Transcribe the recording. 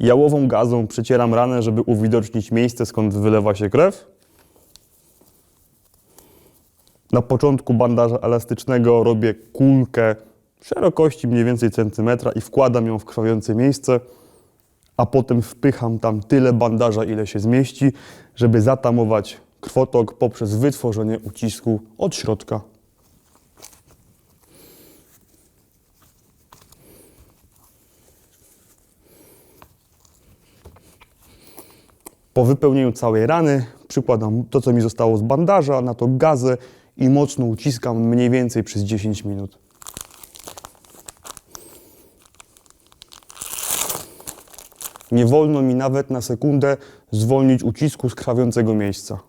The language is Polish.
Jałową gazą przecieram ranę, żeby uwidocznić miejsce, skąd wylewa się krew. Na początku bandaża elastycznego robię kulkę szerokości mniej więcej centymetra i wkładam ją w krwawiące miejsce, a potem wpycham tam tyle bandaża, ile się zmieści, żeby zatamować krwotok poprzez wytworzenie ucisku od środka. Po wypełnieniu całej rany przykładam to, co mi zostało z bandaża, na to gazę i mocno uciskam mniej więcej przez 10 minut. Nie wolno mi nawet na sekundę zwolnić ucisku z krwawiącego miejsca.